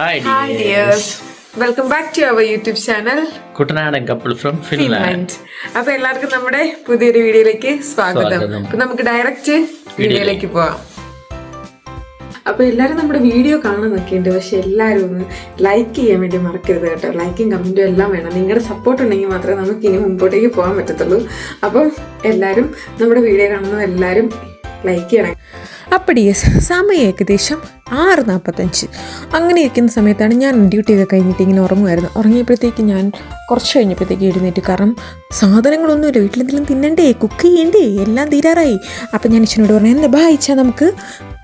Hi hi dears welcome back to our YouTube channel Kuttanadan couple from Finland അപ്പൊ എല്ലാവർക്കും നമ്മുടെ പുതിയൊരു വീഡിയോയിലേക്ക് സ്വാഗതം. അപ്പൊ നമുക്ക് ഡയറക്റ്റ് വീഡിയോയിലേക്ക്. പോവാം. അപ്പൊ എല്ലാരും നമ്മുടെ വീഡിയോ കാണാനൊക്കെ ഉണ്ട് പക്ഷെ എല്ലാരും ഒന്ന് ലൈക്ക് ചെയ്യാൻ വേണ്ടി മറക്കരുത് കേട്ടോ. ലൈക്കും കമന്റും എല്ലാം വേണം. നിങ്ങളുടെ സപ്പോർട്ട് ഉണ്ടെങ്കിൽ മാത്രമേ നമുക്ക് ഇനി മുമ്പോട്ടേക്ക് പോകാൻ പറ്റത്തുള്ളൂ. അപ്പം എല്ലാരും നമ്മുടെ വീഡിയോ കാണുന്ന എല്ലാരും ലൈക്ക് ചെയ്യണം അപ്പടി സമയം ഏകദേശം ആറ് നാൽപ്പത്തഞ്ച് അങ്ങനെ ഇരിക്കുന്ന സമയത്താണ് ഞാൻ ഡ്യൂട്ടിയൊക്കെ കഴിഞ്ഞിട്ട് ഇങ്ങനെ ഉറങ്ങുമായിരുന്നു. ഉറങ്ങിയപ്പോഴത്തേക്ക് ഞാൻ കുറച്ച് കഴിഞ്ഞപ്പോഴത്തേക്ക് എഴുന്നേറ്റ്. കാരണം സാധനങ്ങളൊന്നുമില്ല. വീട്ടിലെന്തെങ്കിലും തിന്നണ്ടേ? കുക്ക് ചെയ്യണ്ടേ? എല്ലാം തീരാറായി. അപ്പം ഞാൻ ഇച്ചിനോട് പറഞ്ഞു എന്നെ ബാ നമുക്ക്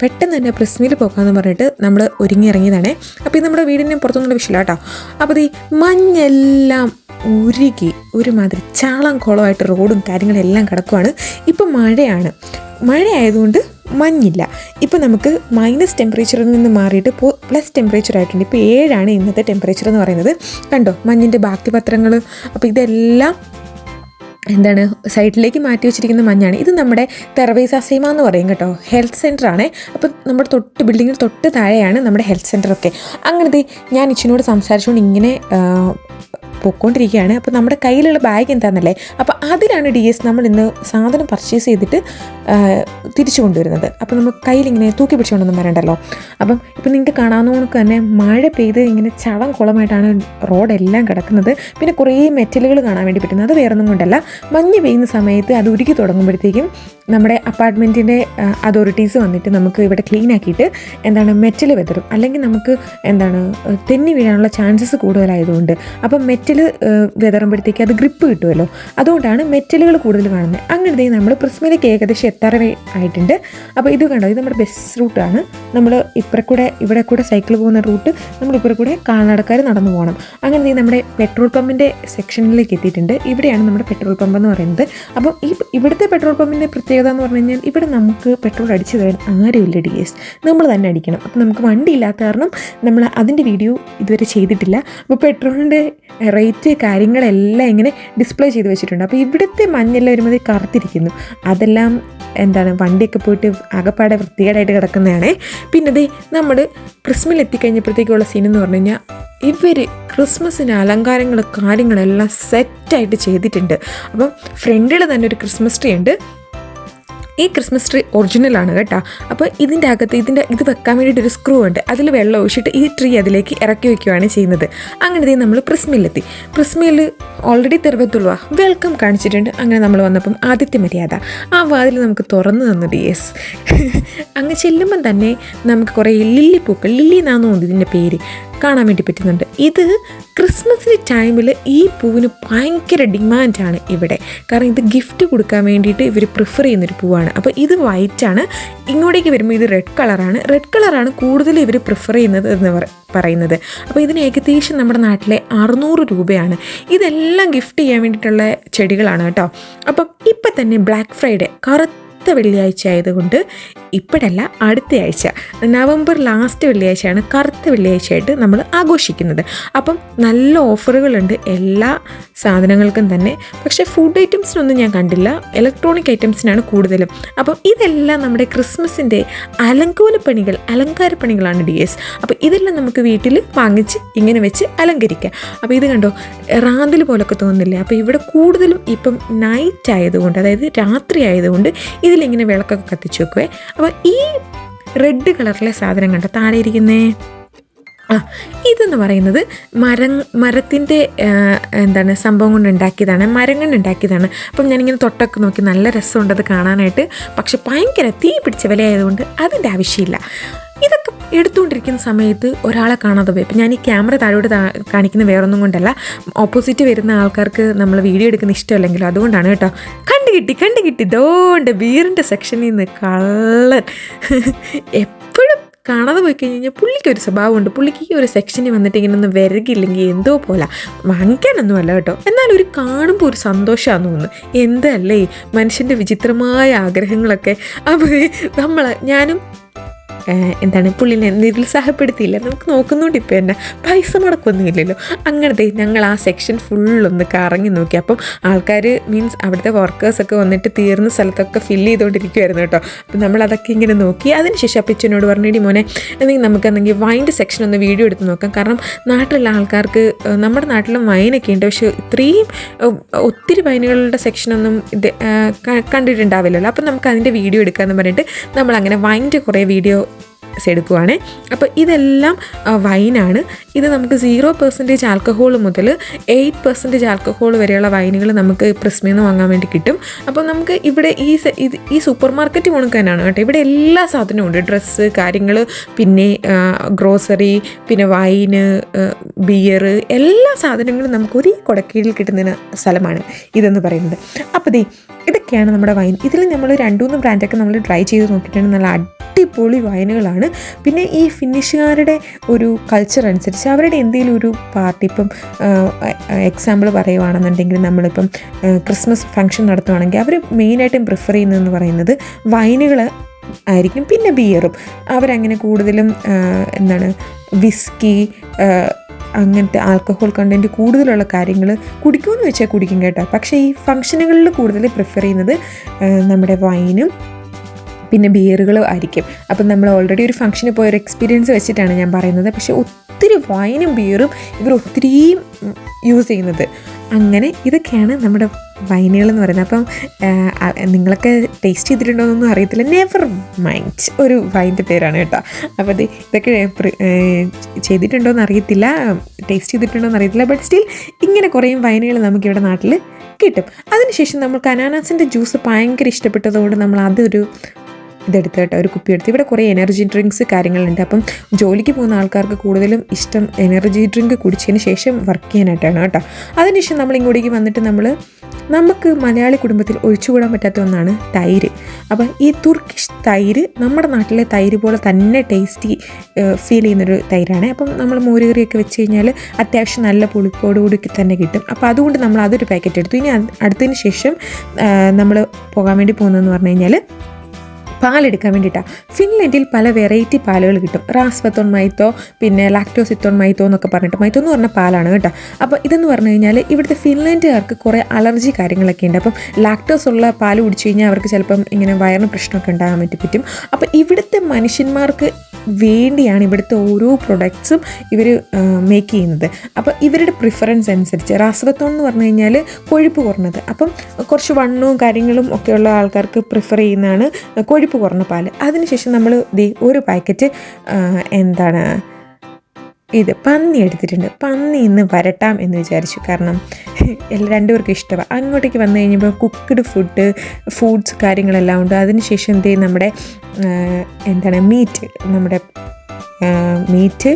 പെട്ടെന്ന് തന്നെ പ്രസ് മീൽ പോകാമെന്ന് പറഞ്ഞിട്ട് നമ്മൾ ഒരുങ്ങി ഇറങ്ങിയതാണേ. അപ്പോൾ ഇത് നമ്മുടെ വീടിന്റെ പുറത്തുനിന്നുള്ള വിഷയമില്ല കേട്ടോ. അപ്പോൾ ഈ മഞ്ഞെല്ലാം ഉരുകി ഒരുമാതിരി ചാളം കുളമായിട്ട് റോഡും കാര്യങ്ങളെല്ലാം കിടക്കുവാണ്. ഇപ്പം മഴയാണ്. മഴയായതുകൊണ്ട് മഞ്ഞില്ല. ഇപ്പോൾ നമുക്ക് മൈനസ് ടെമ്പറേച്ചറിൽ നിന്ന് മാറിയിട്ട് ഇപ്പോൾ പ്ലസ് ടെമ്പറേച്ചർ ആയിട്ടുണ്ട്. ഇപ്പോൾ ഏഴാണ് ഇന്നത്തെ ടെമ്പറേച്ചർ എന്ന് പറയുന്നത്. കണ്ടോ? മഞ്ഞിന്റെ ബാക്കി പത്രങ്ങൾ അപ്പോൾ ഇതെല്ലാം എന്താണ്? സൈഡിലേക്ക് മാറ്റി വെച്ചിരിക്കുന്ന മഞ്ഞാണ്. ഇത് നമ്മുടെ തെറവൈസ് അസൈമ എന്ന് പറയും കേട്ടോ. ഹെൽത്ത് സെന്റർ ആണ്. അപ്പം നമ്മുടെ തൊട്ട് ബിൽഡിങ്ങിൽ തൊട്ട് താഴെയാണ് നമ്മുടെ ഹെൽത്ത് സെന്റർ ഒക്കെ. അങ്ങനത്തെ ഞാൻ ഇച്ചിനോട് സംസാരിച്ചുകൊണ്ട് ഇങ്ങനെ പൊയ്ക്കൊണ്ടിരിക്കുകയാണ് അപ്പോൾ നമ്മുടെ കയ്യിലുള്ള ബാഗ് എന്താണെന്നല്ലേ അപ്പോൾ അതിലാണ് ഡി എസ് നമ്മൾ ഇന്ന് സാധനം പർച്ചേസ് ചെയ്തിട്ട് തിരിച്ചു കൊണ്ടുവരുന്നത്. അപ്പോൾ നമ്മൾ കയ്യിലിങ്ങനെ തൂക്കി പിടിച്ചുകൊണ്ടൊന്നും വരണ്ടല്ലോ. അപ്പം ഇപ്പം നിങ്ങൾക്ക് കാണാവുന്ന തന്നെ മഴ പെയ്ത് ഇങ്ങനെ ചളം കുളമായിട്ടാണ് റോഡെല്ലാം കിടക്കുന്നത്. പിന്നെ കുറേ മെറ്റലുകൾ കാണാൻ വേണ്ടി പറ്റുന്നത്. അത് വേറൊന്നും കൊണ്ടല്ല. മഞ്ഞ് പെയ്യുന്ന സമയത്ത് അത് ഉരുക്കി തുടങ്ങുമ്പോഴത്തേക്കും നമ്മുടെ അപ്പാർട്ട്മെന്റിന്റെ അതോറിറ്റീസ് വന്നിട്ട് നമുക്ക് ഇവിടെ ക്ലീൻ ആക്കിയിട്ട് എന്താണ് മെറ്റൽ വെതറും. അല്ലെങ്കിൽ നമുക്ക് എന്താണ് തെന്നി വീഴാനുള്ള ചാൻസസ് കൂടുതലായതുകൊണ്ട്. അപ്പം മെറ്റൽ വിതറുമ്പോഴത്തേക്ക് അത് ഗ്രിപ്പ് കിട്ടുമല്ലോ. അതുകൊണ്ടാണ് മെറ്റലുകൾ കൂടുതൽ കാണുന്നത്. അങ്ങനത്തെ നമ്മൾ പ്രിസ്മയിലേക്ക് ഏകദേശം എത്താറ ആയിട്ടുണ്ട്. അപ്പോൾ ഇത് കണ്ടോ? ഇത് നമ്മുടെ ബസ് റൂട്ടാണ് നമ്മൾ ഇപ്പുറ ഇവിടെ കൂടെ സൈക്കിൾ പോകുന്ന റൂട്ട് നമ്മൾ ഇപ്പുറ കൂടെ കാൽനടക്കാർ നടന്നു പോകണം. അങ്ങനെ നമ്മുടെ പെട്രോൾ പമ്പിന്റെ സെക്ഷനിലേക്ക് എത്തിയിട്ടുണ്ട്. ഇവിടെയാണ് നമ്മുടെ പെട്രോൾ പമ്പ് എന്ന് പറയുന്നത്. അപ്പം ഈ ഇവിടുത്തെ പെട്രോൾ പമ്പിന്റെ പ്രത്യേകത എന്ന് പറഞ്ഞു കഴിഞ്ഞാൽ ഇവിടെ നമുക്ക് പെട്രോൾ അടിച്ചു തരാൻ ആരുമില്ല ഡി എസ് നമ്മൾ തന്നെ അടിക്കണം. അപ്പം നമുക്ക് വണ്ടി ഇല്ലാത്ത കാരണം നമ്മൾ അതിന്റെ വീഡിയോ ഇതുവരെ ചെയ്തിട്ടില്ല. അപ്പോൾ പെട്രോളിന്റെ റേറ്റ് കാര്യങ്ങളെല്ലാം ഇങ്ങനെ ഡിസ്പ്ലേ ചെയ്ത് വെച്ചിട്ടുണ്ട്. അപ്പോൾ ഇവിടുത്തെ മഞ്ഞെല്ലാം ഒരുമാതിരി കറുത്തിരിക്കുന്നു. അതെല്ലാം എന്താണ് വണ്ടിയൊക്കെ പോയിട്ട് ആകപ്പാടെ വൃത്തികേടായിട്ട് കിടക്കുന്നതാണ്. പിന്നെ ദേ നമ്മൾ ക്രിസ്മൽ എത്തിക്കഴിഞ്ഞപ്പോഴത്തേക്കുള്ള സീൻ എന്ന് പറഞ്ഞു കഴിഞ്ഞാൽ ഇവർ ക്രിസ്മസിന് അലങ്കാരങ്ങൾ കാര്യങ്ങളെല്ലാം സെറ്റായിട്ട് ചെയ്തിട്ടുണ്ട്. അപ്പം ഫ്രണ്ടിൽ തന്നെ ഒരു ക്രിസ്മസ് ട്രീ ഉണ്ട്. ഈ ക്രിസ്മസ് ട്രീ ഒറിജിനൽ ആണ് കേട്ടോ. അപ്പോൾ ഇതിന്റെ അകത്ത് ഇതിന്റെ ഇത് വെക്കാൻ വേണ്ടിയിട്ട് ഒരു സ്ക്രൂ ഉണ്ട്. അതിൽ വെള്ളം ഒഴിച്ചിട്ട് ഈ ട്രീ അതിലേക്ക് ഇറക്കി വെക്കുകയാണ് ചെയ്യുന്നത്. അങ്ങനെ നമ്മൾ പ്രിസ്മയിലെത്തി പ്രിസ്മയിൽ ഓൾറെഡി തെരുവത്തുള്ള. വെൽക്കം കാണിച്ചിട്ടുണ്ട്. അങ്ങനെ നമ്മൾ വന്നപ്പം ആദ്യത്തെ മര്യാദ. ആ വാതിൽ നമുക്ക് തുറന്നു തന്നത് യെസ് അങ്ങ് ചെല്ലുമ്പം തന്നെ നമുക്ക് കുറേ ലില്ലി പൂക്കൾ ലില്ലി തോന്നുന്നു ഇതിന്റെ പേര്. കാണാൻ വേണ്ടി പറ്റുന്നുണ്ട്. ഇത് ക്രിസ്മസിന്റെ ടൈമിൽ ഈ പൂവിന് ഭയങ്കര ഡിമാൻഡാണ് ഇവിടെ. കാരണം ഇത് ഗിഫ്റ്റ് കൊടുക്കാൻ വേണ്ടിയിട്ട് ഇവർ പ്രിഫർ ചെയ്യുന്നൊരു പൂവാണ്. അപ്പോൾ ഇത് വൈറ്റാണ് ഇങ്ങോട്ടേക്ക് വരുമ്പോൾ ഇത് റെഡ് കളറാണ് റെഡ് കളറാണ് കൂടുതൽ ഇവർ പ്രിഫർ ചെയ്യുന്നത് എന്ന് പറ- പറയുന്നത്. അപ്പോൾ ഇതിന് ഏകദേശം നമ്മുടെ നാട്ടിലെ അറുന്നൂറ് രൂപയാണ്. ഇതെല്ലാം ഗിഫ്റ്റ് ചെയ്യാൻ വേണ്ടിയിട്ടുള്ള ചെടികളാണ് കേട്ടോ. അപ്പം ഇപ്പം തന്നെ ബ്ലാക്ക് ഫ്രൈഡേ കറുത്ത വെള്ളിയാഴ്ച ആയതുകൊണ്ട് ഇപ്പോഴല്ല അടുത്ത ആഴ്ച നവംബർ ലാസ്റ്റ് വെള്ളിയാഴ്ചയാണ് കറുത്ത വെള്ളിയാഴ്ചയായിട്ട് നമ്മൾ ആഘോഷിക്കുന്നത്. അപ്പം നല്ല ഓഫറുകളുണ്ട് എല്ലാ സാധനങ്ങൾക്കും തന്നെ. പക്ഷേ ഫുഡ് ഐറ്റംസിനൊന്നും ഞാൻ കണ്ടില്ല. ഇലക്ട്രോണിക് ഐറ്റംസിനാണ് കൂടുതലും. അപ്പം ഇതെല്ലാം നമ്മുടെ ക്രിസ്മസിന്റെ അലങ്കോലപ്പണികൾ അലങ്കാരപ്പണികളാണ് ഡി എസ് അപ്പോൾ ഇതെല്ലാം നമുക്ക് വീട്ടിൽ വാങ്ങിച്ച് ഇങ്ങനെ വെച്ച് അലങ്കരിക്കാം. അപ്പോൾ ഇത് കണ്ടോ റാന്തൽ പോലൊക്കെ തോന്നുന്നില്ലേ അപ്പോൾ ഇവിടെ കൂടുതലും ഇപ്പം നൈറ്റ് ആയതുകൊണ്ട് അതായത് രാത്രി ആയതുകൊണ്ട് ഇതിലിങ്ങനെ വിളക്കൊക്കെ കത്തിച്ച് വെക്കുവേ. അപ്പോൾ ഈ റെഡ് കളറിലെ സാധനം കണ്ടോ? താഴെ ഇരിക്കുന്നേ? ആ ഇതെന്ന് പറയുന്നത് മര മരത്തിന്റെ എന്താണ് സംഭവം കൊണ്ട് ഉണ്ടാക്കിയതാണ് മരം കൊണ്ട് ഉണ്ടാക്കിയതാണ് അപ്പം ഞാനിങ്ങനെ തൊട്ടൊക്കെ നോക്കി നല്ല രസമുണ്ട് അത് കാണാനായിട്ട്. പക്ഷെ ഭയങ്കര തീ പിടിച്ച വിലയായതുകൊണ്ട് അതിന്റെ ആവശ്യമില്ല. ഇതൊക്കെ എടുത്തുകൊണ്ടിരിക്കുന്ന സമയത്ത് ഒരാളെ കാണാതെ പോയി. അപ്പം ഞാൻ ഈ ക്യാമറ താഴോട്ട് കാണിക്കുന്ന വേറൊന്നും കൊണ്ടല്ല. ഓപ്പോസിറ്റ് വരുന്ന ആൾക്കാർക്ക് നമ്മൾ വീഡിയോ എടുക്കുന്ന ഇഷ്ടമല്ലെങ്കിലും അതുകൊണ്ടാണ് കേട്ടോ. കണ്ടു കിട്ടി കണ്ടു കിട്ടി. ദോണ്ട് ബീറിന്റെ സെക്ഷനിൽ നിന്ന് കള്ളൻ. എപ്പോഴും കാണാതെ പോയി കഴിഞ്ഞ് കഴിഞ്ഞാൽ പുള്ളിക്ക് ഒരു സ്വഭാവമുണ്ട്. പുള്ളിക്ക് ഈ ഒരു സെക്ഷനിൽ വന്നിട്ട് ഇങ്ങനെ ഒന്ന് വിരകില്ലെങ്കിൽ എന്തോ പോലെ. വാങ്ങിക്കാനൊന്നും അല്ല കേട്ടോ. എന്നാൽ ഒരു കാണുമ്പോൾ ഒരു സന്തോഷമാണെന്ന് തോന്നുന്നു. എന്തല്ലേ? മനുഷ്യന്റെ വിചിത്രമായ ആഗ്രഹങ്ങളൊക്കെ. അപ്പോൾ നമ്മൾ ഞാനും എന്താണ് പുള്ളിനെ നിരുത്സാഹപ്പെടുത്തിയില്ല? നമുക്ക് നോക്കുന്നുണ്ട് ഇപ്പോൾ തന്നെ പൈസ മുടക്കൊന്നുമില്ലല്ലോ. അങ്ങനത്തെ ഞങ്ങൾ ആ സെക്ഷൻ ഫുള്ളൊന്ന് കറങ്ങി നോക്കി. അപ്പം ആൾക്കാർ മീൻസ് അവിടുത്തെ വർക്കേഴ്സൊക്കെ വന്നിട്ട് തീർന്ന സ്ഥലത്തൊക്കെ ഫില്ല് ചെയ്തുകൊണ്ടിരിക്കുമായിരുന്നു കേട്ടോ. അപ്പം നമ്മൾ അതൊക്കെ ഇങ്ങനെ നോക്കി. അതിനുശേഷം അപ്പച്ചനോട് പറഞ്ഞിടി മോനെ എന്തെങ്കിലും നമുക്ക് എന്തെങ്കിലും വൈന്റെ സെക്ഷൻ ഒന്ന് വീഡിയോ എടുത്ത് നോക്കാം. കാരണം നാട്ടിലുള്ള ആൾക്കാർക്ക് നമ്മുടെ നാട്ടിലും വൈനൊക്കെ ഉണ്ട്. പക്ഷേ ഇത്രയും ഒത്തിരി വൈനുകളുടെ സെക്ഷനൊന്നും ഇത് കണ്ടിട്ടുണ്ടാവില്ലല്ലോ. അപ്പം നമുക്ക് അതിന്റെ വീഡിയോ എടുക്കാമെന്ന് പറഞ്ഞിട്ട് നമ്മൾ അങ്ങനെ വൈന്റെ കുറേ വീഡിയോ എടുക്കുവാണേ. അപ്പോൾ ഇതെല്ലാം വൈനാണ്. ഇത് നമുക്ക് സീറോ പെർസെന്റേജ് ആൽക്കഹോൾ മുതൽ എയ്റ്റ് പെർസെന്റേജ് ആൽക്കഹോൾ വരെയുള്ള വൈനുകൾ നമുക്ക് പ്രിസ്മിൽ നിന്ന് വാങ്ങാൻ വേണ്ടി കിട്ടും. അപ്പോൾ നമുക്ക് ഇവിടെ ഈ ഈ സൂപ്പർ മാർക്കറ്റ് കണക്ക് കേട്ടോ. ഇവിടെ എല്ലാ സാധനവും ഉണ്ട്. ഡ്രസ്സ് കാര്യങ്ങൾ പിന്നെ ഗ്രോസറി പിന്നെ വൈന് ബിയർ എല്ലാ സാധനങ്ങളും നമുക്ക് ഒരു കൊടക്കീഴിൽ കിട്ടുന്ന സ്ഥലമാണ് ഇതെന്ന് പറയുന്നത്. അപ്പോൾ ദേ ഇതൊക്കെയാണ് നമ്മുടെ വൈൻ. ഇതിൽ നമ്മൾ രണ്ടു മൂന്ന് ബ്രാൻഡൊക്കെ നമ്മൾ ട്രൈ ചെയ്ത് നോക്കിയിട്ടുണ്ട് നല്ല അടിപൊളി വൈനുകളാണ് പിന്നെ ഈ ഫിനിഷുകാരുടെ ഒരു കൾച്ചർ അനുസരിച്ച് അവരുടെ എന്തെങ്കിലും ഒരു പാർട്ടി ഇപ്പം എക്സാമ്പിൾ പറയുവാണെന്നുണ്ടെങ്കിൽ നമ്മളിപ്പം ക്രിസ്മസ് ഫംഗ്ഷൻ നടത്തുവാണെങ്കിൽ അവർ മെയിനായിട്ടും പ്രിഫർ ചെയ്യുന്നതെന്ന് പറയുന്നത് വൈനുകൾ ആയിരിക്കും. പിന്നെ ബിയറും അവരങ്ങനെ കൂടുതലും എന്താണ് വിസ്കി അങ്ങനത്തെ ആൽക്കഹോൾ കണ്ടന്റ് കൂടുതലുള്ള കാര്യങ്ങൾ കുടിക്കുമെന്ന് വെച്ചാൽ കുടിക്കും കേട്ടോ. പക്ഷേ ഈ ഫംഗ്ഷനുകളിൽ കൂടുതൽ പ്രിഫർ ചെയ്യുന്നത് നമ്മുടെ വൈനും പിന്നെ ബിയറുകളും ആയിരിക്കും. അപ്പം നമ്മൾ ഓൾറെഡി ഒരു ഫംഗ്ഷന് പോയ ഒരു എക്സ്പീരിയൻസ് വെച്ചിട്ടാണ് ഞാൻ പറയുന്നത്. പക്ഷേ ഒത്തിരി വൈനും ബിയറും ഇവർ ഒത്തിരി യൂസ് ചെയ്യുന്നത്. അങ്ങനെ ഇതൊക്കെയാണ് നമ്മുടെ വൈനുകൾ എന്ന് പറയുന്നത്. അപ്പം നിങ്ങളൊക്കെ ടേസ്റ്റ് ചെയ്തിട്ടുണ്ടോയെന്നൊന്നും അറിയത്തില്ല. നെവർ മൈൻഡ് ഒരു വൈന്റെ പേരാണ് കേട്ടോ. അപ്പോൾ അത് ഇതൊക്കെ ചെയ്തിട്ടുണ്ടോ എന്ന് അറിയത്തില്ല. ടേസ്റ്റ് ചെയ്തിട്ടുണ്ടോയെന്ന് അറിയത്തില്ല. ബട്ട് സ്റ്റിൽ ഇങ്ങനെ കുറേ വൈനുകൾ നമുക്കിവിടെ നാട്ടിൽ കിട്ടും. അതിനുശേഷം നമുക്ക് അനാനാസിന്റെ ജ്യൂസ് ഭയങ്കര ഇഷ്ടപ്പെട്ടതുകൊണ്ട് നമ്മൾ അതൊരു ഇതെടുത്ത് കേട്ടോ ഒരു കുപ്പി എടുത്ത്. ഇവിടെ കുറേ എനർജി ഡ്രിങ്ക്സ് കാര്യങ്ങളുണ്ട്. അപ്പം ജോലിക്ക് പോകുന്ന ആൾക്കാർക്ക് കൂടുതലും ഇഷ്ടം എനർജി ഡ്രിങ്ക് കുടിച്ചതിന് ശേഷം വർക്ക് ചെയ്യാനായിട്ടാണ് കേട്ടോ. അതിനുശേഷം നമ്മൾ ഇങ്ങോട്ടേക്ക് വന്നിട്ട് നമ്മൾ നമുക്ക് മലയാളി കുടുംബത്തിൽ ഒഴിച്ചുകൂടാൻ പറ്റാത്ത ഒന്നാണ് തൈര്. അപ്പം ഈ തുർക്കിഷ് തൈര് നമ്മുടെ നാട്ടിലെ തൈര് പോലെ തന്നെ ടേസ്റ്റി ഫീൽ ചെയ്യുന്നൊരു തൈരാണ്. അപ്പം നമ്മൾ മോരുകറിയൊക്കെ വെച്ച് കഴിഞ്ഞാൽ അത്യാവശ്യം നല്ല പുളിപ്പോടുകൂടി തന്നെ കിട്ടും. അപ്പോൾ അതുകൊണ്ട് നമ്മൾ അതൊരു പാക്കറ്റ് എടുത്തു. ഇനി അടുത്തതിന് ശേഷം നമ്മൾ പോകാൻ വേണ്ടി പോകുന്നതെന്ന് പറഞ്ഞു കഴിഞ്ഞാൽ പാലെടുക്കാൻ വേണ്ടിയിട്ടാണ് ഫിൻലൻഡിൽ പല വെറൈറ്റി പാലുകൾ കിട്ടും. റാസ്വത്തോൺ മൈത്തോ പിന്നെ ലാക്ടോസിത്തോൺ മൈത്തോ എന്നൊക്കെ പറഞ്ഞിട്ട്. മൈത്തോ എന്ന് പറഞ്ഞ പാലാണ് കേട്ടോ. അപ്പോൾ ഇതെന്ന് പറഞ്ഞു കഴിഞ്ഞാൽ ഇവിടുത്തെ ഫിൻലൻഡുകാർക്ക് കുറേ അലർജി കാര്യങ്ങളൊക്കെ ഉണ്ട്. അപ്പം ലാക്ടോസ് ഉള്ള പാൽ കുടിച്ചു കഴിഞ്ഞാൽ അവർക്ക് ചിലപ്പം ഇങ്ങനെ വയറിന് പ്രശ്നമൊക്കെ ഉണ്ടാകാൻ വേണ്ടി പറ്റും. അപ്പോൾ ഇവിടുത്തെ മനുഷ്യന്മാർക്ക് വേണ്ടിയാണ് ഇവിടുത്തെ ഓരോ പ്രൊഡക്ട്സും ഇവർ മേക്ക് ചെയ്യുന്നത്. അപ്പോൾ ഇവരുടെ പ്രിഫറൻസ് അനുസരിച്ച് രാസവത്വം എന്ന് പറഞ്ഞു കഴിഞ്ഞാൽ കൊഴുപ്പ് കുറഞ്ഞത്. അപ്പം കുറച്ച് വണ്ണവും കാര്യങ്ങളും ഒക്കെയുള്ള ആൾക്കാർക്ക് പ്രിഫർ ചെയ്യുന്നതാണ് കൊഴുപ്പ് കുറഞ്ഞ പാൽ. അതിനുശേഷം നമ്മൾ ദേ ഒരു പാക്കറ്റ് എന്താണ് ഇത് പന്നി എടുത്തിട്ടുണ്ട്. പന്നി ഇന്ന് വരട്ടാം എന്ന് വിചാരിച്ചു. കാരണം രണ്ടുപേർക്കും ഇഷ്ടമാണ് അങ്ങോട്ടേക്ക് വന്നു കഴിഞ്ഞപ്പോൾ കുക്ക്ഡ് ഫുഡ് ഫുഡ്സ് കാര്യങ്ങളെല്ലാം ഉണ്ട്. അതിനുശേഷം എന്തേ നമ്മുടെ എന്താണ് മീറ്റ് നമ്മുടെ മീറ്റ്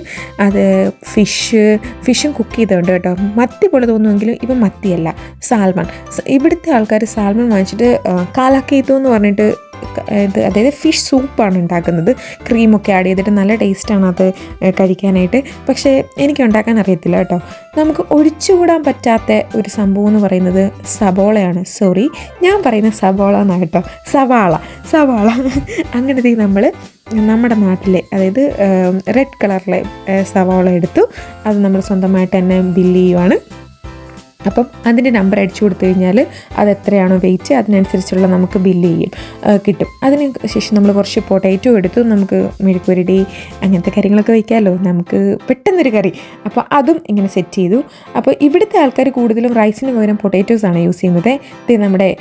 അത് ഫിഷ് ഫിഷും കുക്ക് ചെയ്തുണ്ട് കേട്ടോ. മത്തി പോലെ തോന്നുമെങ്കിലും ഇവ മത്തിയല്ല സാൽമൺ. ഇവിടുത്തെ ആൾക്കാർ സാൽമൺ വാങ്ങിച്ചിട്ട് കാലാക്കേത്തോ എന്ന് പറഞ്ഞിട്ട് ഇത് അതായത് ഫിഷ് സൂപ്പാണ് ഉണ്ടാക്കുന്നത്. ക്രീമൊക്കെ ആഡ് ചെയ്തിട്ട് നല്ല ടേസ്റ്റാണ് അത് കഴിക്കാനായിട്ട്. പക്ഷേ എനിക്ക് ഉണ്ടാക്കാൻ അറിയത്തില്ല കേട്ടോ. നമുക്ക് ഒഴിച്ചുകൂടാൻ പറ്റാത്ത ഒരു സംഭവം എന്ന് പറയുന്നത് സബോളയാണ്. സോറി ഞാൻ പറയുന്ന സബോള എന്നാണ് കേട്ടോ. സവാള സവാള. അങ്ങനത്തെ നമ്മൾ നമ്മുടെ നാട്ടിലെ അതായത് റെഡ് കളറിലെ സവാള എടുത്തു. അത് നമ്മൾ സ്വന്തമായിട്ട് തന്നെ ബില്ല് ചെയ്യുവാണ്. അപ്പം അതിന്റെ നമ്പർ അടിച്ചു കൊടുത്തു കഴിഞ്ഞാൽ അത് എത്രയാണോ വെയിറ്റ് അതിനനുസരിച്ചുള്ള നമുക്ക് ബില്ല് ചെയ്യും. കിട്ടും. അതിന് ശേഷം നമ്മൾ കുറച്ച് പൊട്ടാറ്റോ എടുത്തു. നമുക്ക് മെഴുക്കുരടി അങ്ങനത്തെ കാര്യങ്ങളൊക്കെ വയ്ക്കാമല്ലോ നമുക്ക് പെട്ടെന്നൊരു കറി. അപ്പോൾ അതും ഇങ്ങനെ സെറ്റ് ചെയ്തു. അപ്പോൾ ഇവിടുത്തെ ആൾക്കാർ കൂടുതലും റൈസിന് പകരം പൊട്ടാറ്റോസ് ആണ് യൂസ് ചെയ്യുന്നത്. ഇത് നമ്മുടെ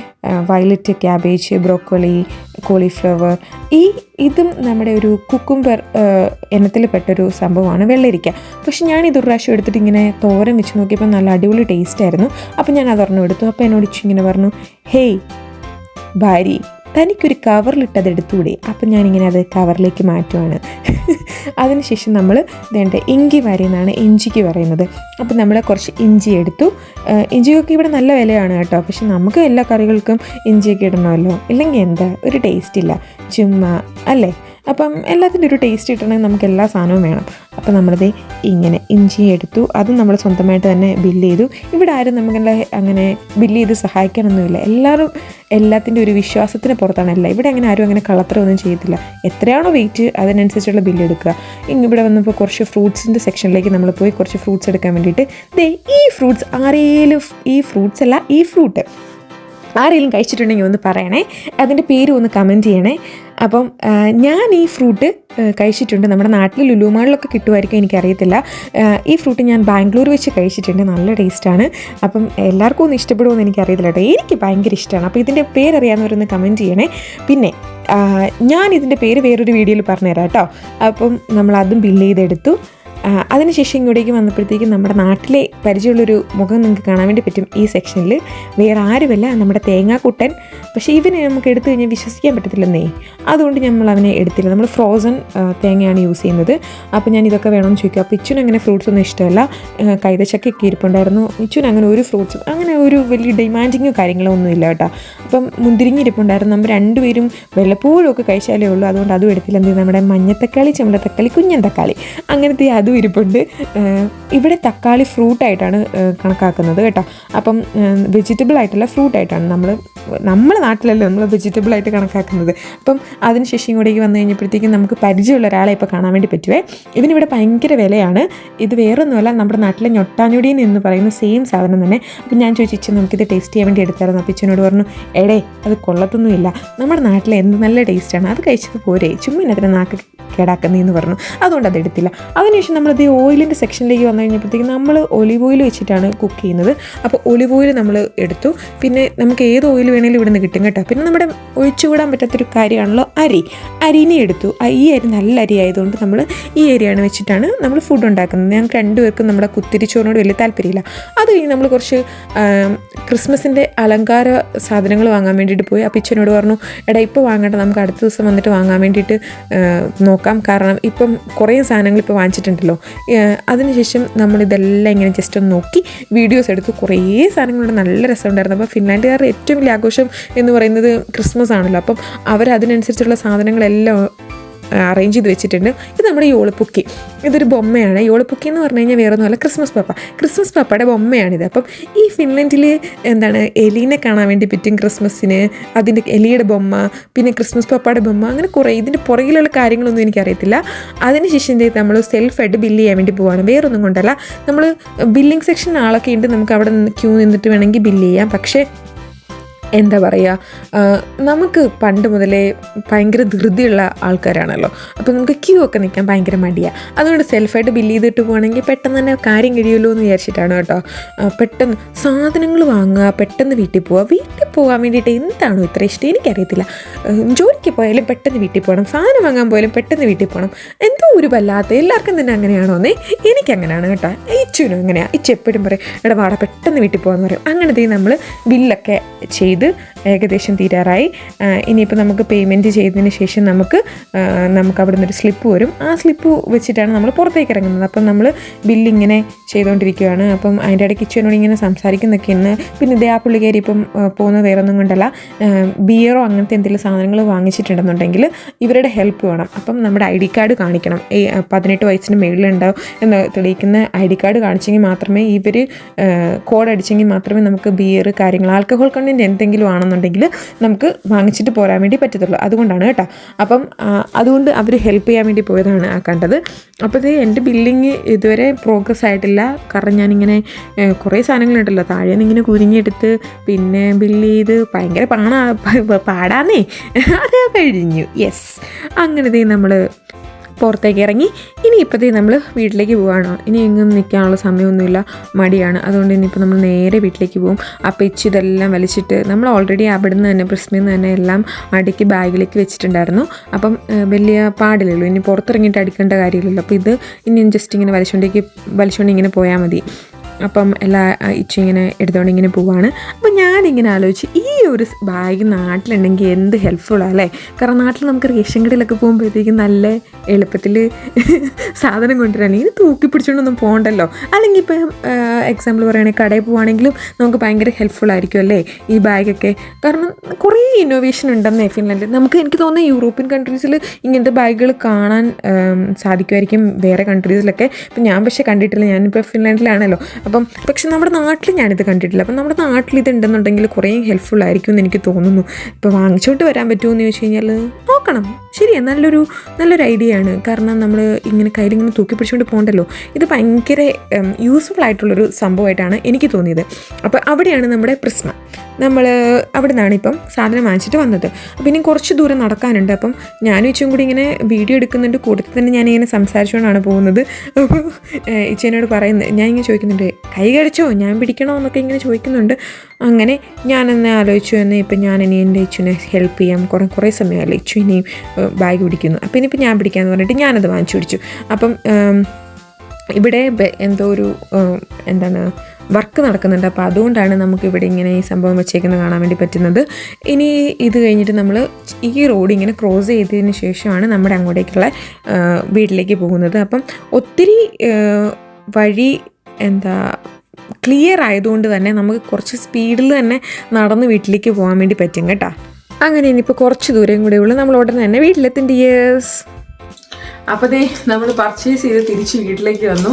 വയലറ്റ് ക്യാബേജ് ബ്രോക്കോളി കോളിഫ്ലവർ. ഈ ഇതും നമ്മുടെ ഒരു കുക്കുംബർ എണ്ണത്തിൽ പെട്ടൊരു സംഭവമാണ് വെള്ളരിക്ക. പക്ഷെ ഞാൻ ഇത് ഒരു പ്രാവശ്യം എടുത്തിട്ട് ഇങ്ങനെ തോരൻ വെച്ച് നോക്കിയപ്പോൾ നല്ല അടിപൊളി ടേസ്റ്റ് ആയിരുന്നു. അപ്പോൾ ഞാൻ അതൊരെണ്ണം എടുത്തു. അപ്പോൾ എന്നോട് ഇങ്ങനെ പറഞ്ഞു ഹേയ് ഭാര്യ തനിക്കൊരു കവറിലിട്ടത് എടുത്തുകൂടി അപ്പം ഞാനിങ്ങനെ അത് കവറിലേക്ക് മാറ്റുവാണ്. അതിനുശേഷം നമ്മൾ വേണ്ട ഇഞ്ചി വരയെന്നാണ് ഇഞ്ചിക്ക് പറയുന്നത്. അപ്പം നമ്മൾ കുറച്ച് ഇഞ്ചി എടുത്തു. ഇഞ്ചിയൊക്കെ ഇവിടെ നല്ല വിലയാണ് കേട്ടോ. പക്ഷെ നമുക്ക് എല്ലാ കറികൾക്കും ഇഞ്ചിയൊക്കെ ഇടണമല്ലോ. ഇല്ലെങ്കിൽ എന്താ? ഒരു ടേസ്റ്റ് ഇല്ല. ചുമ്മാ അല്ലേ? അപ്പം എല്ലാത്തിന്റെ ഒരു ടേസ്റ്റ് കിട്ടണമെങ്കിൽ നമുക്ക് എല്ലാ സാധനവും വേണം. അപ്പോൾ നമ്മളത് ഇങ്ങനെ ഇഞ്ചി എടുത്തു അത് നമ്മൾ സ്വന്തമായിട്ട് തന്നെ ബില്ല് ചെയ്തു. ഇവിടെ ആരും നമ്മളെ അങ്ങനെ ബില്ല് ചെയ്ത് സഹായിക്കാനൊന്നുമില്ല. എല്ലാവരും എല്ലാത്തിന്റെ ഒരു വിശ്വാസത്തിന് പുറത്താണ് എല്ലാം ഇവിടെ അങ്ങനെ ആരും അങ്ങനെ കള്ളത്തരമൊന്നും ചെയ്യത്തില്ല. എത്രയാണോ വെയിറ്റ് അതിനനുസരിച്ചുള്ള ബില്ല് എടുക്കുക. ഇവിടെ വന്നപ്പോൾ കുറച്ച് ഫ്രൂട്ട്സിന്റെ സെക്ഷനിലേക്ക് നമ്മൾ പോയി കുറച്ച് ഫ്രൂട്ട്സ് എടുക്കാൻ വേണ്ടിയിട്ട് ദേ ഈ ഫ്രൂട്ട്സ് ആരേലും ഈ ഫ്രൂട്ട്സ് അല്ല ഈ ഫ്രൂട്ട് ആരെങ്കിലും കഴിച്ചിട്ടുണ്ടെങ്കിൽ ഒന്ന് പറയണേ. അതിന്റെ പേര് ഒന്ന് കമന്റ് ചെയ്യണേ. അപ്പം ഞാൻ ഈ ഫ്രൂട്ട് കഴിച്ചിട്ടുണ്ട്. നമ്മുടെ നാട്ടിൽ ലുലുമാളിലൊക്കെ കിട്ടുമായിരിക്കും എനിക്കറിയത്തില്ല. ഈ ഫ്രൂട്ട് ഞാൻ ബാംഗ്ലൂർ വെച്ച് കഴിച്ചിട്ടുണ്ട്. നല്ല ടേസ്റ്റാണ്. അപ്പം എല്ലാവർക്കും ഒന്ന് ഇഷ്ടപ്പെടുമെന്ന് എനിക്കറിയത്തില്ല കേട്ടോ. എനിക്ക് ഭയങ്കര ഇഷ്ടമാണ്. അപ്പോൾ ഇതിന്റെ പേരറിയാവുന്നവരൊന്ന് കമന്റ് ചെയ്യണേ. പിന്നെ ഞാൻ ഇതിന്റെ പേര് വേറൊരു വീഡിയോയിൽ പറഞ്ഞുതരാം കേട്ടോ. അപ്പം നമ്മളതും ബില്ല് ചെയ്തെടുത്തു. അതിനുശേഷം ഇങ്ങോട്ടേക്ക് വന്നപ്പോഴത്തേക്കും നമ്മുടെ നാട്ടിലെ പരിചയമുള്ളൊരു മുഖം നിങ്ങൾക്ക് കാണാൻ വേണ്ടി പറ്റും ഈ സെക്ഷനിൽ വേറെ ആരുമല്ല നമ്മുടെ തേങ്ങാക്കുട്ടൻ. പക്ഷേ ഇവനെ നമുക്ക് എടുത്തു കഴിഞ്ഞാൽ വിശ്വസിക്കാൻ പറ്റത്തില്ലെന്നേ. അതുകൊണ്ട് നമ്മൾ അവനെ എടുത്തില്ല. നമ്മൾ ഫ്രോസൺ തേങ്ങയാണ് യൂസ് ചെയ്യുന്നത്. അപ്പോൾ ഞാൻ ഇതൊക്കെ വേണമെന്ന് ചോദിക്കും. അപ്പോൾ ഇച്ചുന് അങ്ങനെ ഫ്രൂട്ട്സ് ഒന്നും ഇഷ്ടമല്ല. കൈതച്ചക്ക ഒക്കെ ഇരിപ്പുണ്ടായിരുന്നു. ഇച്ചുന് അങ്ങനെ ഒരു ഫ്രൂട്ട്സും അങ്ങനെ ഒരു വലിയ ഡിമാൻഡിങ്ങോ കാര്യങ്ങളോ ഒന്നും ഇല്ല കേട്ടോ. അപ്പം മുന്തിരിങ്ങി ഇരിപ്പുണ്ടായിരുന്നു നമ്മൾ രണ്ടുപേരും വെള്ളപ്പോഴും ഒക്കെ കഴിച്ചാലേ ഉള്ളൂ. അതുകൊണ്ട് അതും എടുത്തില്ല. എന്ത്? നമ്മുടെ മഞ്ഞത്തക്കാളി തക്കാളി കുഞ്ഞൻ തക്കാളി അങ്ങനത്തെ അതും ഇരിപ്പുണ്ട്. ഇവിടെ തക്കാളി ഫ്രൂട്ടായിട്ടാണ് കണക്കാക്കുന്നത് കേട്ടോ. അപ്പം വെജിറ്റബിൾ ആയിട്ടുള്ള ഫ്രൂട്ടായിട്ടാണ് നമ്മൾ നമ്മുടെ നാട്ടിലല്ലേ നമ്മൾ വെജിറ്റബിൾ ആയിട്ട് കണക്കാക്കുന്നത്. അപ്പം അതിനുശേഷം ഇങ്ങോട്ടേക്ക് വന്നു കഴിഞ്ഞപ്പോഴത്തേക്കും നമുക്ക് പരിചയമുള്ള ഒരാളെ ഇപ്പോൾ കാണാൻ വേണ്ടി പറ്റുവേ. ഇതിനിവിടെ ഭയങ്കര വിലയാണ്. ഇത് വേറൊന്നുമല്ല നമ്മുടെ നാട്ടിലെ ഞൊട്ടാഞ്ഞൊടിയൻ എന്ന് പറയുന്ന സെയിം സാധനം തന്നെ. അപ്പം ഞാൻ ചോദിച്ചു നമുക്കിത് ടേസ്റ്റ് ചെയ്യാൻ വേണ്ടി എടുത്തായിരുന്നു. അപ്പം ഇച്ചനോട് പറഞ്ഞു എടേ അത് കൊള്ളത്തൊന്നുമില്ല. നമ്മുടെ നാട്ടിലെ എന്ത് നല്ല ടേസ്റ്റാണ് അത് കഴിച്ചത് പോരെ. ചുമ്മാ അതിനെ നാക്ക് കേടാക്കുന്നതെന്ന് പറഞ്ഞു. അതുകൊണ്ട് അത് എടുത്തില്ല. അതിനുശേഷം നമ്മൾ നമ്മളത് ഓയിലിന്റെ സെക്ഷനിലേക്ക് വന്നു കഴിഞ്ഞപ്പോഴത്തേക്കും നമ്മൾ ഒലിവ് ഓയിൽ വെച്ചിട്ടാണ് കുക്ക് ചെയ്യുന്നത്. അപ്പോൾ ഒലിവ് ഓയിൽ നമ്മൾ എടുത്തു. പിന്നെ നമുക്ക് ഏത് ഓയിൽ വേണമെങ്കിലും ഇവിടുന്ന് കിട്ടും കേട്ടോ. പിന്നെ നമ്മുടെ ഒഴിച്ചുകൂടാൻ പറ്റാത്തൊരു കാര്യമാണല്ലോ അരി. അരിനെ എടുത്തു. ഈ അരി നല്ല അരി ആയതുകൊണ്ട് നമ്മൾ ഈ അരിയാണ് വെച്ചിട്ടാണ് നമ്മൾ ഫുഡ് ഉണ്ടാക്കുന്നത്. ഞങ്ങൾക്ക് രണ്ടുപേർക്കും നമ്മുടെ കുത്തിരിച്ചോറിനോട് വലിയ താല്പര്യമില്ല. അത് കഴിഞ്ഞ് നമ്മൾ കുറച്ച് ക്രിസ്മസിന്റെ അലങ്കാര സാധനങ്ങൾ വാങ്ങാൻ വേണ്ടിയിട്ട് പോയി. അപ്പിച്ചനോട് പറഞ്ഞു എടാ ഇപ്പോൾ വാങ്ങണ്ട. നമുക്ക് അടുത്ത ദിവസം വന്നിട്ട് വാങ്ങാൻ വേണ്ടിയിട്ട് ആ, നോക്കാം. കാരണം ഇപ്പം കുറേ സാധനങ്ങൾ ഇപ്പോൾ വാങ്ങിച്ചിട്ടുണ്ടല്ലോ. അതിനുശേഷം നമ്മളിതെല്ലാം ഇങ്ങനെ ജസ്റ്റ് ഒന്ന് നോക്കി വീഡിയോസ് എടുത്ത് കുറേ സാധനങ്ങളുണ്ട്. നല്ല രസമുണ്ടായിരുന്നു. അപ്പോൾ ഫിൻലാൻഡുകാരുടെ ഏറ്റവും വലിയ ആഘോഷം എന്ന് പറയുന്നത് ക്രിസ്മസ് ആണല്ലോ അപ്പം അവർ അതിനനുസരിച്ചുള്ള സാധനങ്ങളെല്ലാം അറേഞ്ച് ചെയ്ത് വെച്ചിട്ടുണ്ട്. ഇത് നമ്മുടെ യോളിപ്പുക്കി ഇതൊരു ബൊമ്മയാണ്. യോളിപ്പുക്കി എന്ന് പറഞ്ഞു കഴിഞ്ഞാൽ വേറെ ഒന്നുമല്ല ക്രിസ്മസ് പാപ്പ. ക്രിസ്മസ് പാപ്പയുടെ ബൊമ്മയാണിത്. അപ്പം ഈ ഫിൻലൻഡിൽ എന്താണ് എലീനെ കാണാൻ വേണ്ടി പറ്റും ക്രിസ്മസിന്. അതിന്റെ എലിയുടെ ബൊമ്മ പിന്നെ ക്രിസ്മസ് പാപ്പയുടെ ബൊമ്മ അങ്ങനെ കുറേ. ഇതിന്റെ പുറകിലുള്ള കാര്യങ്ങളൊന്നും എനിക്കറിയത്തില്ല. അതിനുശേഷം എന്ത് നമ്മൾ സെൽഫായിട്ട് ബില്ല് ചെയ്യാൻ വേണ്ടി പോവാണ്. വേറൊന്നും കൊണ്ടല്ല. നമ്മൾ ബില്ലിംഗ് സെക്ഷൻ ആളൊക്കെ ഉണ്ട്. നമുക്ക് അവിടെ ക്യൂ നിന്നിട്ട് വേണമെങ്കിൽ ബില്ല് ചെയ്യാം. പക്ഷേ എന്താ പറയുക? നമുക്ക് പണ്ട് മുതലേ ഭയങ്കര ധൃതിയുള്ള ആൾക്കാരാണല്ലോ. അപ്പോൾ നമുക്ക് ക്യൂ ഒക്കെ നിൽക്കാൻ ഭയങ്കര മടിയാണ് അതുകൊണ്ട് സെൽഫായിട്ട് ബില്ല് ചെയ്തിട്ട് പോകണമെങ്കിൽ പെട്ടെന്ന് തന്നെ കാര്യം കഴിയുമല്ലോ എന്ന് വിചാരിച്ചിട്ടാണ് കേട്ടോ. പെട്ടെന്ന് സാധനങ്ങൾ വാങ്ങുക പെട്ടെന്ന് വീട്ടിൽ പോവുക. വീട്ടിൽ പോകാൻ വേണ്ടിയിട്ട് എന്താണോ ഇത്ര ഇഷ്ടം? എനിക്കറിയത്തില്ല. ജോലിക്ക് പോയാലും പെട്ടെന്ന് വീട്ടിൽ പോകണം സാധനം വാങ്ങാൻ പോയാലും പെട്ടെന്ന് വീട്ടിൽ പോകണം എന്തോ ഒരു വല്ലാത്ത എല്ലാവർക്കും തന്നെ അങ്ങനെയാണോന്നേ എനിക്കങ്ങനെയാണ് കേട്ടോ. ഇച്ചുനും അങ്ങനെയാണ് ഇച്ചു എപ്പോഴും പറയും എടാ വാടാ പെട്ടെന്ന് വീട്ടിൽ പോകാമെന്ന് പറയും. അങ്ങനത്തെ നമ്മൾ ബില്ലൊക്കെ ചെയ്ത് ഏകദേശം തീരാറായി. ഇനിയിപ്പോൾ നമുക്ക് പേയ്മെന്റ് ചെയ്തതിന് ശേഷം നമുക്ക് നമുക്ക് അവിടെ നിന്നൊരു സ്ലിപ്പ് വരും. ആ സ്ലിപ്പ് വെച്ചിട്ടാണ് നമ്മൾ പുറത്തേക്ക് ഇറങ്ങുന്നത്. അപ്പം നമ്മൾ ബില്ലിങ്ങനെ ചെയ്തുകൊണ്ടിരിക്കുകയാണ് അപ്പം അതിന്റെ ഇടയ്ക്ക് ഇച്ചുവിനോട് ഇങ്ങനെ സംസാരിക്കുന്നൊക്കെയാണ് പിന്നെ ഇതേ ആ പുള്ളിക്കാരി ഇപ്പം പോകുന്ന വേറെ ഒന്നും കൊണ്ടല്ല. ബിയറോ അങ്ങനത്തെ എന്തെങ്കിലും സാധനങ്ങൾ വാങ്ങിച്ചിട്ടുണ്ടെന്നുണ്ടെങ്കിൽ ഇവരുടെ ഹെൽപ്പ് വേണം. അപ്പം നമ്മുടെ ഐ ഡി കാർഡ് കാണിക്കണം. ഈ പതിനെട്ട് വയസ്സിന് മുകളിലുണ്ടാവും എന്ന് തെളിയിക്കുന്ന ഐ ഡി കാർഡ് കാണിച്ചെങ്കിൽ മാത്രമേ ഇവർ കോഡ് അടിച്ചെങ്കിൽ മാത്രമേ നമുക്ക് ബിയർ കാര്യങ്ങൾ ആൽക്കഹോൾ കണ്ടന്റ് എന്തെങ്കിലും ആണെന്നുണ്ടെങ്കിൽ നമുക്ക് വാങ്ങിച്ചിട്ട് പോരാൻ വേണ്ടി പറ്റത്തുള്ളൂ. അതുകൊണ്ടാണ് കേട്ടോ. അപ്പം അതുകൊണ്ട് അവർ ഹെൽപ്പ് ചെയ്യാൻ വേണ്ടി പോയതാണ് ആ കണ്ടത്. അപ്പോൾ ഇത് എന്റെ ബില്ലിങ് ഇതുവരെ പ്രോഗ്രസ് ആയിട്ടില്ല. കാരണം ഞാനിങ്ങനെ കുറേ സാധനങ്ങളുണ്ടല്ലോ. താഴെ നിന്ന് ഇങ്ങനെ കുരിഞ്ഞെടുത്ത് പിന്നെ ബില്ല് ചെയ്ത് ഭയങ്കര പാണാ പാടാന്നേ. അത് കഴിഞ്ഞു. യെസ് അങ്ങനത്തെ നമ്മൾ പുറത്തേക്ക് ഇറങ്ങി. ഇനി ഇപ്പോഴത്തേ നമ്മൾ വീട്ടിലേക്ക് പോവാണോ. ഇനി എങ്ങും നിൽക്കാനുള്ള സമയമൊന്നുമില്ല. മടിയാണ്. അതുകൊണ്ട് ഇനിയിപ്പോൾ നമ്മൾ നേരെ വീട്ടിലേക്ക് പോകും. അപ്പോൾ ഇച്ച് ഇതെല്ലാം വലിച്ചിട്ട് നമ്മൾ ഓൾറെഡി അവിടെ നിന്ന് തന്നെ പ്രസ്മിൽ നിന്ന് തന്നെ എല്ലാം അടുക്കി ബാഗിലേക്ക് വെച്ചിട്ടുണ്ടായിരുന്നു. അപ്പം വലിയ പാടില്ലല്ലോ. ഇനി പുറത്തിറങ്ങിയിട്ട് അടിക്കേണ്ട കാര്യമില്ലല്ലോ. അപ്പോൾ ഇത് ഇനി ജസ്റ്റ് ഇങ്ങനെ വലിച്ചുകൊണ്ടേക്ക് വലിച്ചുകൊണ്ട് ഇങ്ങനെ പോയാൽ മതി. അപ്പം എല്ലാ ഇച്ചിങ്ങനെ ഇച്ചു ഇങ്ങനെ പോവാണ്. അപ്പം ഞാനിങ്ങനെ ആലോചിച്ച് ഈ ഒരു ബാഗ് നാട്ടിലുണ്ടെങ്കിൽ എന്ത് ഹെൽപ്ഫുള്ളാണ് അല്ലേ? കാരണം നാട്ടിൽ നമുക്ക് റേഷൻ കടയിലൊക്കെ പോകുമ്പോഴത്തേക്കും നല്ല എളുപ്പത്തിൽ സാധനം കൊണ്ടുവരാൻ ഇത് തൂക്കി പിടിച്ചുകൊണ്ടൊന്നും പോകണ്ടല്ലോ. അല്ലെങ്കിൽ ഇപ്പം എക്സാമ്പിൾ പറയുകയാണെങ്കിൽ കടയിൽ പോവുകയാണെങ്കിലും നമുക്ക് ഭയങ്കര ഹെൽപ്ഫുൾ ആയിരിക്കും അല്ലേ ഈ ബാഗൊക്കെ. കാരണം കുറേ ഇന്നോവേഷൻ ഉണ്ടെന്ന് ഫിൻലാൻഡിൽ. നമുക്ക് എനിക്ക് തോന്നുന്നു യൂറോപ്യൻ കൺട്രീസിൽ ഇങ്ങനത്തെ ബാഗുകൾ കാണാൻ സാധിക്കുമായിരിക്കും വേറെ കൺട്രീസിലൊക്കെ ഇപ്പം ഞാൻ പക്ഷേ കണ്ടിട്ടില്ല. ഞാനിപ്പോൾ ഫിൻലാൻഡിലാണല്ലോ. അപ്പം പക്ഷെ നമ്മുടെ നാട്ടിൽ ഞാനിത് കണ്ടിട്ടില്ല. അപ്പം നമ്മുടെ നാട്ടിൽ ഇത് ഉണ്ടെന്നുണ്ടെങ്കിൽ കുറേ ഹെൽപ്ഫുൾ ആയിരിക്കും എന്ന് എനിക്ക് തോന്നുന്നു. ഇപ്പോൾ വാങ്ങിച്ചോട്ട് വരാൻ പറ്റുമോ എന്ന് ചോദിച്ചു കഴിഞ്ഞാൽ നോക്കണം. ശരിയാ നല്ലൊരു നല്ലൊരു ഐഡിയ ആണ്. കാരണം നമ്മൾ ഇങ്ങനെ കയ്യിലിങ്ങനെ തൂക്കി പിടിച്ചുകൊണ്ട് പോകണ്ടല്ലോ ഇത് ഭയങ്കര യൂസ്ഫുൾ ആയിട്ടുള്ളൊരു സംഭവമായിട്ടാണ് എനിക്ക് തോന്നിയത്. അപ്പോൾ അവിടെയാണ് നമ്മുടെ പ്രിസ്മ. നമ്മൾ അവിടെ നിന്നാണ് ഇപ്പം സാധനം വാങ്ങിച്ചിട്ട് വന്നത്. അപ്പോൾ ഇനി കുറച്ച് ദൂരം നടക്കാനുണ്ട്. അപ്പം ഞാനും ഇച്ചും കൂടി ഇങ്ങനെ വീഡിയോ എടുക്കുന്നുണ്ട്. കൂട്ടത്തിൽ തന്നെ ഞാനിങ്ങനെ സംസാരിച്ചുകൊണ്ടാണ് പോകുന്നത്. അപ്പോൾ ഇച്ചേനോട് പറയുന്നത് ഞാൻ ഇങ്ങനെ ചോദിക്കുന്നുണ്ട് കൈ കഴിച്ചോ ഞാൻ പിടിക്കണോ? എന്നൊക്കെ ഇങ്ങനെ ചോദിക്കുന്നുണ്ട്. അങ്ങനെ ഞാനെന്നെ ആലോചിച്ചു എന്നെ ഇപ്പം ഞാൻ ഇനി എന്റെ ഇച്ചുവിനെ ഹെൽപ്പ് ചെയ്യാം. കുറേ കുറേ സമയമല്ലേ? ഇച്ചു ഇനിയും ബാഗ് പിടിക്കുന്നു. അപ്പം ഇനിയിപ്പോൾ ഞാൻ പിടിക്കാമെന്ന് പറഞ്ഞിട്ട് ഞാനത് വാങ്ങിച്ചു പിടിച്ചു. അപ്പം ഇവിടെ എന്തോ ഒരു എന്താണ് വർക്ക് നടക്കുന്നുണ്ട്. അപ്പോൾ അതുകൊണ്ടാണ് നമുക്ക് ഇവിടെ ഇങ്ങനെ ഈ സംഭവം വെച്ചേക്കുന്നത് കാണാൻ വേണ്ടി പറ്റുന്നത്. ഇനി ഇത് കഴിഞ്ഞിട്ട് നമ്മൾ ഈ റോഡ് ഇങ്ങനെ ക്രോസ് ചെയ്തതിന് ശേഷമാണ് നമ്മുടെ അങ്ങോട്ടേക്കുള്ള വീട്ടിലേക്ക് പോകുന്നത്. അപ്പം ഒത്തിരി വഴി എന്താ ക്ലിയർ ആയതുകൊണ്ട് തന്നെ നമുക്ക് കുറച്ച് സ്പീഡിൽ തന്നെ നടന്ന് വീട്ടിലേക്ക് പോകാൻ വേണ്ടി പറ്റും കേട്ടോ. അങ്ങനെ ഇനിയിപ്പോൾ കുറച്ച് ദൂരം കൂടെ ഉള്ളൂ. നമ്മൾ ഉടനെ തന്നെ വീട്ടിലെത്തിന്റെ യേഴ്സ് അപ്പോൾ ദേ നമ്മൾ പർച്ചേസ് ചെയ്ത് തിരിച്ച് വീട്ടിലേക്ക് വന്നു.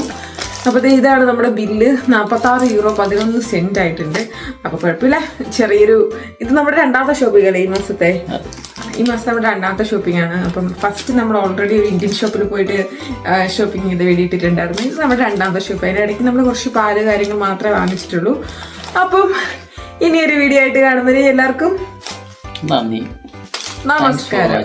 അപ്പോൾ ഇതാണ് നമ്മുടെ ബില്ല്. നാൽപ്പത്താറ് യൂറോ പതിനൊന്ന് സെന്റ് ആയിട്ടുണ്ട്. അപ്പോൾ കുഴപ്പമില്ല. ചെറിയൊരു ഇത് നമ്മുടെ രണ്ടാമത്തെ ഷോപ്പിംഗ് അല്ലേ ഈ മാസത്തെ? ഈ മാസം നമ്മുടെ രണ്ടാമത്തെ ഷോപ്പിംഗ് ആണ്. അപ്പം ഫസ്റ്റ് നമ്മൾ ഓൾറെഡി ഒരു ഇന്ത്യൻ ഷോപ്പിൽ പോയിട്ട് ഷോപ്പിംഗ് ചെയ്ത് വേണ്ടിയിട്ടിട്ടുണ്ടായിരുന്നു. ഇത് നമ്മുടെ രണ്ടാമത്തെ ഷോപ്പ് അതിന്റെ ഇടയ്ക്ക് നമ്മൾ കുറച്ച് പാൽ കാര്യങ്ങൾ മാത്രമേ വാങ്ങിച്ചിട്ടുള്ളൂ. അപ്പം ഇനിയൊരു വീഡിയോ ആയിട്ട് കാണുന്നവരെ എല്ലാവർക്കും നന്ദി. നമസ്കാരം.